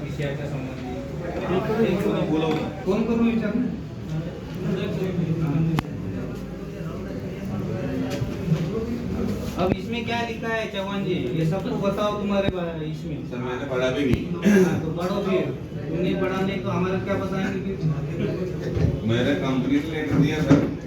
विषयाच्या संबंधी बोलवलं फ़ोन करून विचार अब इसमें क्या लिखा है चौहान जी? ये सबको बताओ तुम्हारे इसमें। सर मैंने पढ़ा भी नहीं। हाँ, तो पढ़ो फिर। तुमने पढ़ा नहीं तो हमारा क्या बताएँगे मैंने कंपनी ने लेटर दिया सर।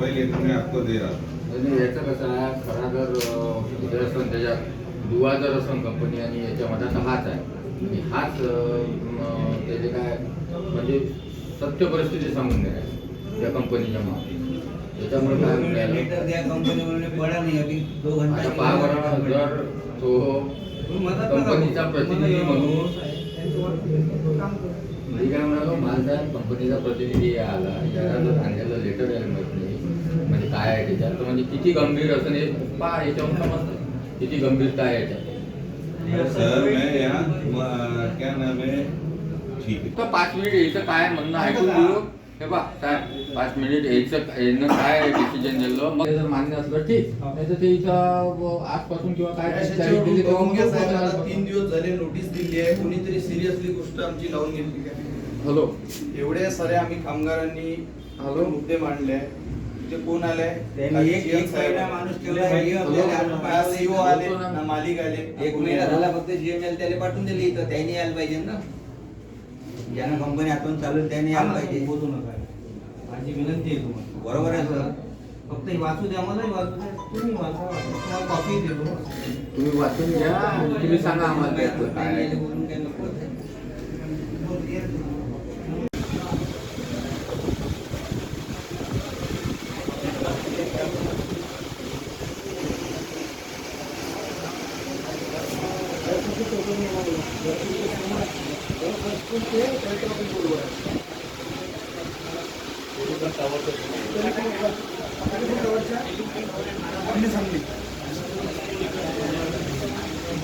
वही लेटर मैं आपको दे म्हणजे याचं कसं आहे खरा जर अं, जर असन त्याच्यात दुवा जर असन कंपनी आणि याच्यामध्ये हाच आहे. आणि हाच त्याचे काय म्हणजे सत्य परिस्थिती सांगून द्या त्या कंपनीच्या मागे. त्याच्यामुळे काय पहा जर तो कंपनीचा प्रतिनिधी म्हणून मी काय म्हणालो माझा कंपनीचा प्रतिनिधी आला. याला जर आणलेलं लेटर यायला माहीत नाही. म्हणजे काय आहे त्याच्यात? तर म्हणजे किती गंभीर असं हे पहा याच्यावरून समजतं. किती गंभीरता आहे याच्यात. सर मैं यहाँ क्या नाम है? ठीक है फक्त पाच मिनिट यायचं काय म्हणणं ऐकून घेऊ हे बा साहेब पाच मिनिट यायचं यानं काय डिसिजन दिलं? मग जर मान्य असलं ठीक. नाही तर ते इथं आजपासून किंवा काय तारीख दिली तेव्हा मग बघून साहेब आता बघू. तीन दिवस झाले नोटीस दिली आहे कोणीतरी सिरियसली गोष्ट आमची लावून घेतली हॅलो. एवढे सारे आम्ही कामगारांनी हॅलो. मुद्दे मांडले ते कोण आले त्यांनी एक एक महिना माणूस ठेवला आहे. सीओ. आले ना मालिक आले एक महिना झाला फक्त जीएमएल त्याला पाठवून दिले इथं. त्यांनी यायला पाहिजे ना. ज्यांना कंपनी हातून चालू त्यांनी यायला पाहिजे. बोलू नका. माझी विनंती आहे तुम्हाला. बरोबर आहे सर. फक्त हे वाचू द्या मलाही वाचू द्या. तुम्ही वाचा. तुम्हाला कॉपी देतो. तुम्ही वाचून घ्या. तुम्ही सांगा आम्हाला काय बोलून काही नको आपली सांगली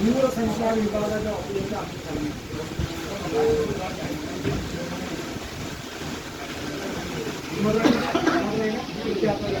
दूरसंचार विभागाच्या ऑफिसच्या आमची आपल्याला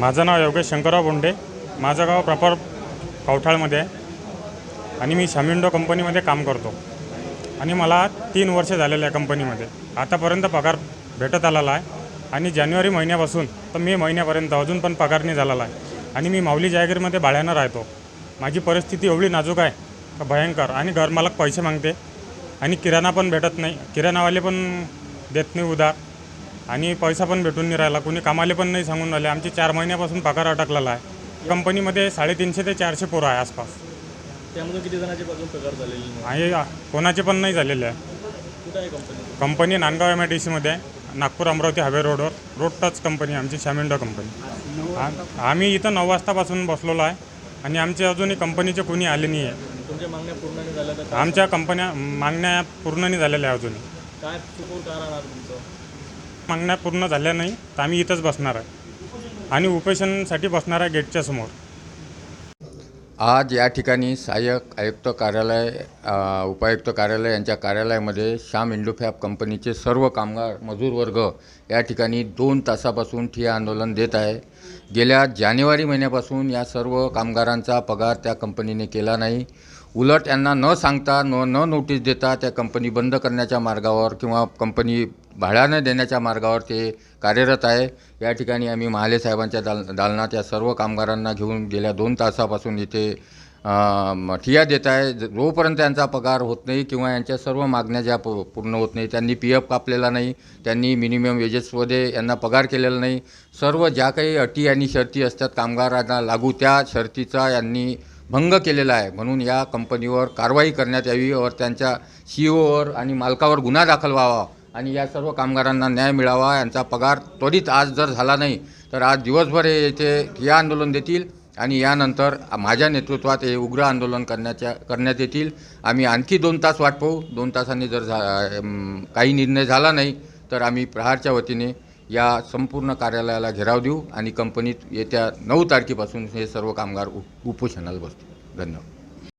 माझं नाव योगेश शंकरराव बोंडे. माझं गाव प्रॉपर कवठाळमध्ये आहे. आणि मी शामिंडो कंपनीमध्ये काम करतो. आणि मला तीन वर्ष झालेलं आहे कंपनीमध्ये. आतापर्यंत पगार भेटत आलेला आहे. आणि जानेवारी महिन्यापासून तर मे महिन्यापर्यंत अजून पण पगार नाही झालेला आहे. आणि मी माऊली जायगिरीमध्ये भाड्यानं राहतो. माझी परिस्थिती एवढी नाजूक आहे का भयंकर. आणि घरमालक पैसे मागते. आणि किराणा पण भेटत नाही. किराणावाले पण देत नाही उधार. आणि पैसा पण भेटून नाही राहिला. कोणी कामाले पण नाही सांगून राहिले. आमचे चार महिन्यापासून पगार अटकलेला आहे. कंपनीमध्ये साडेतीनशे ते चारशे पोरं आहे आसपास. त्यामधून किती जणांचे पगार झालेले नाही. आणि आ- कोणाचे पण नाही झालेले आहे. कुठं आहे company company Nandgaon M I D सीमध्ये आहे. नागपूर अमरावती हायवे रोडवर. रोड टच कंपनी आमची शामिंडो कंपनी. आ- आम्ही इथं नऊ वाजतापासून बसलेलो आहे. आणि आमचे अजूनही कंपनीचे कोणी आले नाही आहे. तुमच्या मागण्या पूर्ण नाही झाल्या तर काय- आमच्या कंपन्या मागण्या पूर्ण नाही झालेल्या आहे अजूनही. काय चुकून काय राहणार तुमचं? मागण्या पूर्ण झाल्या नाही तर आम्ही इथंच बसणार आहे. आणि उपेशनसाठी बसणार आहे गेटच्या समोर. आज या ठिकाणी सहाय्यक आयुक्त कार्यालय उपायुक्त कार्यालय यांच्या कार्यालयामध्ये श्याम इंडोफॅब कंपनीचे सर्व कामगार मजूर वर्ग या ठिकाणी दोन तासापासून ठिया आंदोलन देत आहे. गेल्या जानेवारी महिन्यापासून या सर्व कामगारांचा पगार त्या कंपनीने केला नाही. उलट यांना न सांगता न न नोटीस देता त्या कंपनी बंद करण्याच्या मार्गावर किंवा कंपनी भाड्यानं देण्याच्या मार्गावर ते कार्यरत आहे. या ठिकाणी आम्ही महाले साहेबांच्या दाल दालनात या सर्व कामगारांना घेऊन गेल्या दोन तासापासून इथे ठिया देत आहे. ज- जोपर्यंत यांचा पगार होत नाही किंवा यांच्या सर्व मागण्या ज्या पूर्ण होत नाही त्यांनी पी एफ कापलेला नाही त्यांनी मिनिमम वेजेसमध्ये यांना पगार केलेला नाही. सर्व ज्या काही अटी आणि शर्ती असतात कामगारांना लागू त्या शर्तीचा यांनी भंग केलेला आहे. म्हणून या कंपनीवर कारवाई करण्यात यावी वर त्यांच्या सी ओवर आणि मालकावर गुन्हा दाखल व्हावा. आणि या सर्व कामगारांना न्याय मिळावा यांचा पगार त्वरित आज जर झाला नाही तर आज दिवसभर हे येथे या आंदोलन देतील आणि यानंतर माझ्या नेतृत्वात हे उग्र आंदोलन करण्याच्या करण्यात येतील. आम्ही आणखी दोन तास वाट पाहू. दोन तासांनी जर झा काही निर्णय झाला नाही तर आम्ही प्रहारच्या वतीने या संपूर्ण कार्यालयाला घेराव देऊ आणि कंपनीत येत्या नऊ तारखेपासून हे सर्व कामगार उपोषणाला बसतील. धन्यवाद.